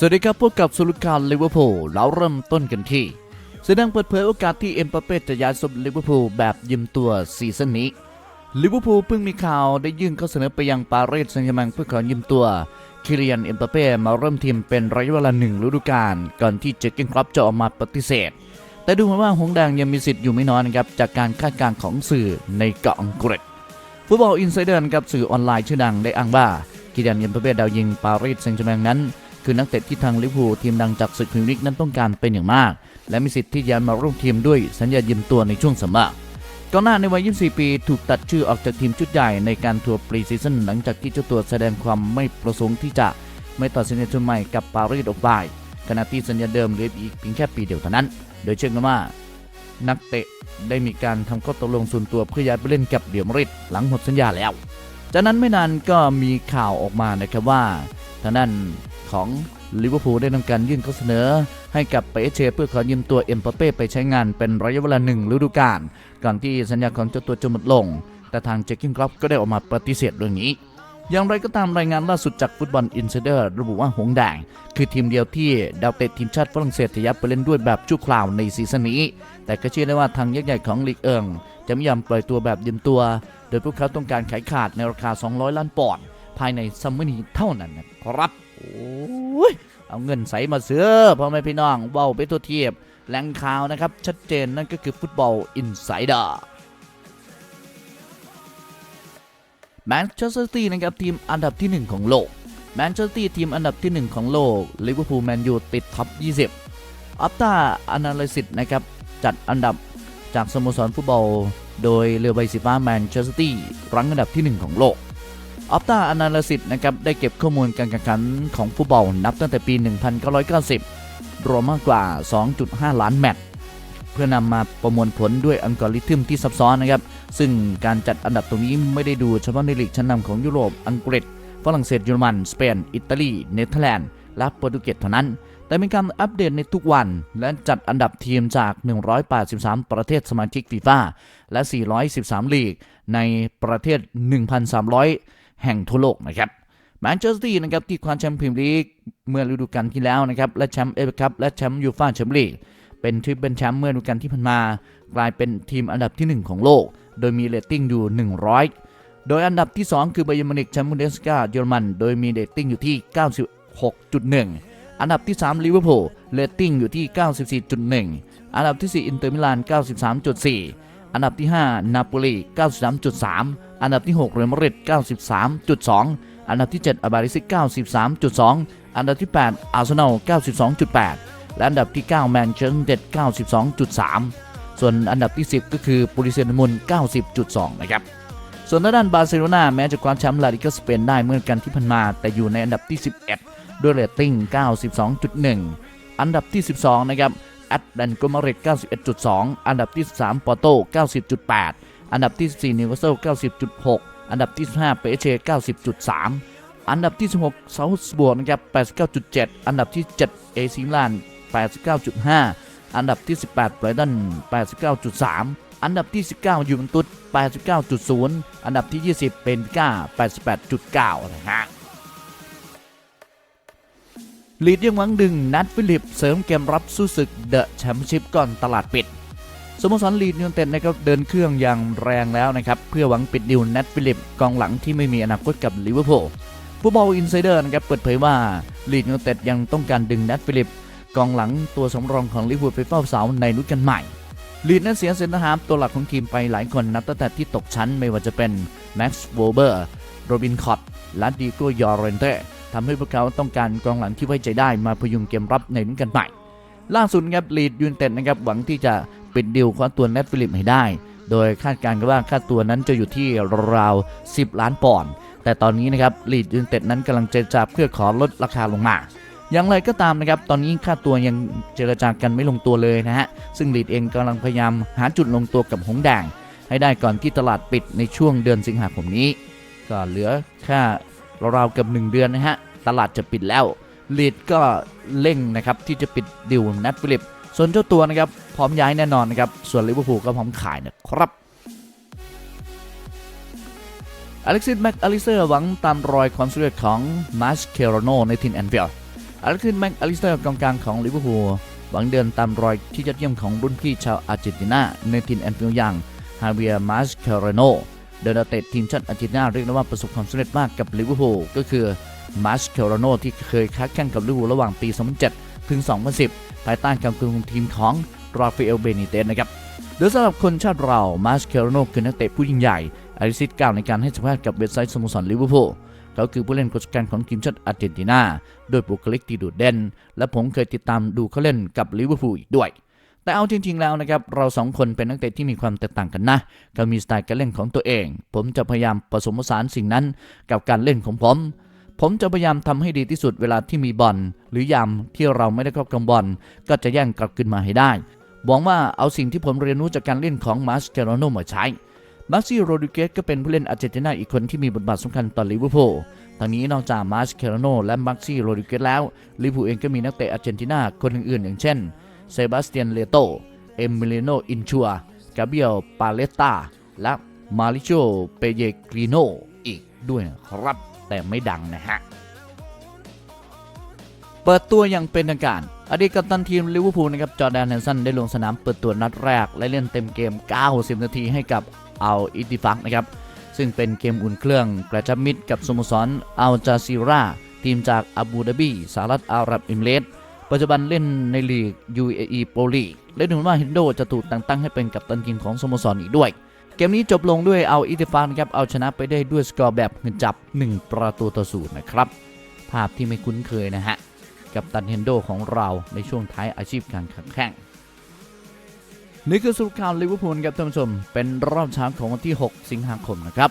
สวัสดีครับพบกับสุลการลิเวอร์พูลเราเริ่มต้นกันที่แสดงเปิดเผยโอกาสที่เอ็มบัปเป้จะย้ายสมลิเวอร์พูลแบบยืมตัวซีซั่นนี้ลิเวอร์พูลเพิ่งมีข่าวได้ยื่นข้อเสนอไปยังปารีสแซงต์แชร์แมงเพื่อขอยืมตัวคิเลียนเอ็มบัปเป้มาเริ่มทีมเป็นระยะเวลาหนึ่งฤดูกาลก่อนที่เจคเกนครอปจะออกมาปฏิเสธ แต่ดูเหมือนว่าหงแดงยังมีสิทธิ์อยู่ไม่น้อยนะครับจากการคาดการณ์ของสื่อในเกาะอังกฤษฟุตบอลอินไซเดอร์กับสื่อออนไลน์ชื่อดังได้อ้างว่ากิลิยันเอ็มบัปเป้ดาวยิงปารีสแซงต์แชร์แมงนั้น คือนักเตะที่ทางลิเวอร์พูลทีมดังจากศึกพรีเมียร์ลีกนั้นต้องการเป็นอย่างมาก และมีสิทธิ์ที่จะมาร่วมทีมด้วยสัญญายืมตัวในช่วงสมัครกองหน้าในวัย 24 ปีถูกตัดชื่อออกจากทีมชุดใหญ่ในการทัวร์ปรีซีซั่นหลังจากที่เจ้าตัวแสดงความไม่ประสงค์ที่จะไม่ต่อสัญญาชุดใหม่กับปารีสออกไปขณะที่สัญญาเดิมเหลืออีกเพียงแค่ปีเดียวเท่านั้น โดยเชื่อกันว่า นักเตะได้มีการทำข้อตกลงส่วนตัวเพื่อย้ายไปเล่นกับเดียมริดหลังหมดสัญญาแล้ว จากนั้นไม่นานก็มีข่าวออกมานะครับว่าทางด้าน ของลิเวอร์พูลได้ทำการยื่นข้อเสนอ ให้กับเปเชเพื่อขอยืมตัวเอ็มบัปเป้ไปใช้งานเป็นระยะเวลาหนึ่งฤดูกาลก่อนที่สัญญาของเจ้าตัวจะหมดลง แต่ทางเจคกินครอปก็ได้ออกมาปฏิเสธเรื่องนี้ อย่างไรก็ตามรายงานล่าสุดจากฟุตบอลอินไซเดอร์ระบุว่าหงแดง คือทีมเดียวที่ดาวเตะทีมชาติฝรั่งเศสจะยับไปเล่นด้วยแบบชั่วคราวในซีซั่นนี้ แต่ก็เชื่อได้ว่าทางยักษ์ใหญ่ของลีกเอิงจะไม่ยอมปล่อยตัวแบบยืมตัว โดยพวกเขาต้องการขายขาดในราคา 200 ล้านปอนด์ภายในซัมเมอร์นี้เท่านั้นนะครับ โอ้ยเอาเงินใสมาเสือพ่อแม่พี่น้องเบ้าไปตัวเทียบแหล่งข่าวนะครับ ชัดเจนนั่นก็คือฟุตบอลอินไซเดอร์แมนเชสเตอร์ตีนะครับทีมอันดับที่ 1 ของโลกแมนเชสเตอร์ตีทีมอันดับที่ 1 ของโลกลิเวอร์พูลแมนยูติดท็อป 20 อัปตาอนาลิซิสนะครับ จัดอันดับจากสโมสรฟุตบอล โดยเรือใบสีฟ้าแมนเชสเตอร์ตีรั้งอันดับที่ 1 ของโลก อัปตาอนาลิซิสนะครับได้เก็บข้อมูลการแข่งขันของฟุตบอลนับตั้งแต่ปี 1990 รวมมากกว่า 2.5 ล้านแมตช์เพื่อนำมาประมวลผลด้วยอัลกอริทึมที่ซับซ้อนนะครับ ซึ่งการจัดอันดับตรงนี้ไม่ได้ดูเฉพาะในลีกชั้นนำของยุโรป อังกฤษ ฝรั่งเศส เยอรมัน สเปน อิตาลี เนเธอร์แลนด์ และโปรตุเกสเท่านั้น แต่เป็นการอัปเดตในทุกวัน และจัดอันดับทีมจาก 183 ประเทศสมาชิกฟีฟ่าและ 413 ลีก ในประเทศ 1,300 แห่งทั่วโลกนะครับแมนเชสเตอร์นะครับที่คว้าแชมป์พรีเมียร์ลีกเมื่อฤดูกาลที่แล้วนะครับและแชมป์เอฟคัพและแชมป์ยูฟ่าแชมเปี้ยนลีกเป็นทริปเป็นแชมป์เมื่อฤดูกาลที่ผ่านมา กลายเป็นทีมอันดับที่ 1 ของโลก โดยมีเรตติ้งอยู่ 100 โดยอันดับที่ 2 คือไบเยอร์มินิกแชมป์บูนเดสกาเยอรมัน โดยมีเรตติ้งอยู่ที่ 96.1 อันดับที่3ลิเวอร์พูลเรตติ้งอยู่ที่ 94.1 อันดับที่ 4 อินเตอร์มิลาน 93.4 อันดับที่ 5 นาโปลี 93.3 อันดับที่ 6 เรอัลมาดริด 93.2 อันดับที่ 7 อาบาริซิ93.2 อันดับที่ 8 อาร์เซนอล 92.8 และอันดับที่ 9 แมนเชสเตอร์ยูไนเต็ด92.3 ส่วนอันดับที่ 10 ก็คือปุริเซนมุน90.2 นะครับ ส่วนด้านบาร์เซโลนาแม้จะคว้าแชมป์ลาลิกาสเปนได้เมื่อกันที่ผ่านมา แต่อยู่ในอันดับที่ 11 ด้วยเรตติ้ง 92.1 อันดับที่ 12 นะครับ แอตแลนโกมาเรต91.2 อันดับที่3ปอโต90.8 อันดับที่4นิวเซล90.6 อันดับที่ 15 เปเช90.3 อันดับที่ 16เซาท์สบวกนะครับ89.7 อันดับที่ 7 เอซิมลาน89.5 อันดับที่ 18ไบรตัน89.3อันดับที่ 19ยูเวนตุส89.0 อันดับที่ 20 เป็นก้า 88.9 นะฮะ ลีดยังหวังดึงนัดฟิลิปเสริมเกมรับสู้ศึกเดอะแชมเปี้ยนชิพก่อนตลาดปิดสโมสรลีดยูนเต็ดนะครับเดินเครื่องอย่างแรงแล้วนะครับเพื่อหวังปิดดิวนัดฟิลิปกองหลังที่ไม่มีอนาคตกับลิเวอร์พูลผู้บอลอินไซเดอร์นะครับเปิดเผยว่าลีดยูนเต็ดยังต้องการดึงนัดฟิลิปกองหลังตัวสำรองของลิเวอร์พูลไปเฝ้าเสาในฤดูกาลใหม่ลีดนั้นเสียเซนต์ฮาร์ฟตัวหลักของทีมไปหลายคนนับตั้งแต่ที่ตกชั้นไม่ว่าจะเป็นแม็กซ์โวเบอร์โรบินคอตและดีโกยอร์เรนเต้ ทำให้พวกเขาต้องการกองหลังที่ไว้ใจได้มาพยุงเกมรับในฤดูกาลใหม่ล่าสุดครับลีดยูนเต็ดนะครับหวังที่จะปิดดิวคว้าตัวเนทฟิลิปให้ได้ โดยคาดการณ์กันว่าค่าตัวนั้นจะอยู่ที่ราวๆ10 ล้านปอนด์แต่ตอนนี้นะครับลีดยูนเต็ดนั้นกำลังเจรจาเพื่อขอลดราคาลงมาอย่างไรก็ตามนะครับ ตอนนี้ค่าตัวยังเจรจากันไม่ลงตัวเลยนะฮะ ซึ่งลีดเองกำลังพยายามหาจุดลงตัวกับหงแดงให้ได้ก่อนที่ตลาดปิดในช่วงเดือนสิงหาคมนี้ ก็เหลือค่า ราวๆเกับ1 เดือนนะฮะ ตลาดจะปิดแล้วลีดก็เร่งนะครับที่จะปิดดิวนัดฟิลิป ส่วนเจ้าตัวนะครับพร้อมย้ายแน่นอนนะครับ ส่วนลิเวอร์พูลก็พร้อมขายนะครับอเล็กซิสแม็กอลิเซอร์หวังตามรอยความสำเร็จของมาสเคโรโนในทีมแอนฟิลด์อาร์คินแม็กอลิเตอร์กองกลางของลิเวอร์พูลหวังเดินตามรอยที่ยอดเยี่ยมของรุ่นพี่ชาวอาร์เจนตินาในทีมแอนฟิลด์อย่างฮาเวียมาสคาร์โน โดนเตะทีมชาติอาร์เจนตินาเรียกได้ว่าประสบความสำเร็จมากกับลิเวอร์พูลก็คือมาสคาร์โนที่เคยค้าแข่งกับลิเวอร์พูลระหว่างปี 2007 ถึง 2010 ภายใต้การคุมทีมของราฟาเอลเบนิเตสนะครับโดยสำหรับคนชาติเรามาสเคโรโนคือนักเตะผู้ยิ่งใหญ่อาริซิตกล่าวในการให้สัมภาษณ์กับเว็บไซต์สโมสรลิเวอร์พูลเขาคือผู้เล่นคนสำคัญของทีมชาติอาร์เจนตินาโดยบุคลิกที่โดดเด่น และผมเคยติดตามดูเขาเล่นกับลิเวอร์พูลอีกด้วย แต่เอาจริงๆแล้วนะครับเราสองคนเป็นนักเตะที่มีความแตกต่างกันนะเขามีสไตล์การเล่นของตัวเอง ผมจะพยายามผสมผสานสิ่งนั้นกับการเล่นของผม ผมจะพยายามทำให้ดีที่สุดเวลาที่มีบอลหรือยามที่เราไม่ได้ครอบครองบอลก็จะแย่งกลับขึ้นมาให้ได้หวังว่าเอาสิ่งที่ผมเรียนรู้จากการเล่นของมาสเตโรโนมาใช้มาซี่โรดิเกสก็เป็นผู้เล่นอาร์เจนตินาอีกคนที่มีบทบาทสำคัญต่อลิเวอร์พูลทางนี้นอกจากมาสเคโรโนและมาซี่โรดิเกสแล้วลิเวอร์พูลเองก็มีนักเตะอาร์เจนตินาคนอื่นๆอย่างเช่น เซบาสเตียนเลโต เอมิเลโน อินชัว กาเบียล ปาเลตตา และมาริโชเปเยกริโน อีกด้วยครับ แต่ไม่ดังนะฮะ เปิดตัวอย่างเป็นทางการอดีตกัปตันทีมลิเวอร์พูลนะครับจอร์แดนแฮนสันได้ลงสนามเปิดตัวนัดแรก และเล่นเต็มเกม 90 นาทีให้กับอัลอิติฟักนะครับ ซึ่งเป็นเกมอุ่นเครื่องกระชับมิตรกับสโมสรอัลจาซีราทีมจากอาบูดาบีสหรัฐอาหรับอิมเรตส์ ปัจจุบันเล่นในลีก UAE Pro League และดูเหมือนว่าฮินโดจะถูกแต่งตั้งให้เป็นกัปตันทีมของสโมสรอีกด้วย เกมนี้จบลงด้วยเอาอิติฟันครับเอาชนะไปได้ด้วยสกอร์แบบเงินจับ 1 ประตูต่อศูนย์นะครับ ภาพที่ไม่คุ้นเคยนะฮะ กับตันเฮนโดของเราในช่วงท้ายอาชีพการแข่งข่งนี่คือสรุปข่าวลิเวอร์พูลครับท่านผู้ชมเป็นรอบเช้าของวันที่ 6 สิงหาคมนะครับ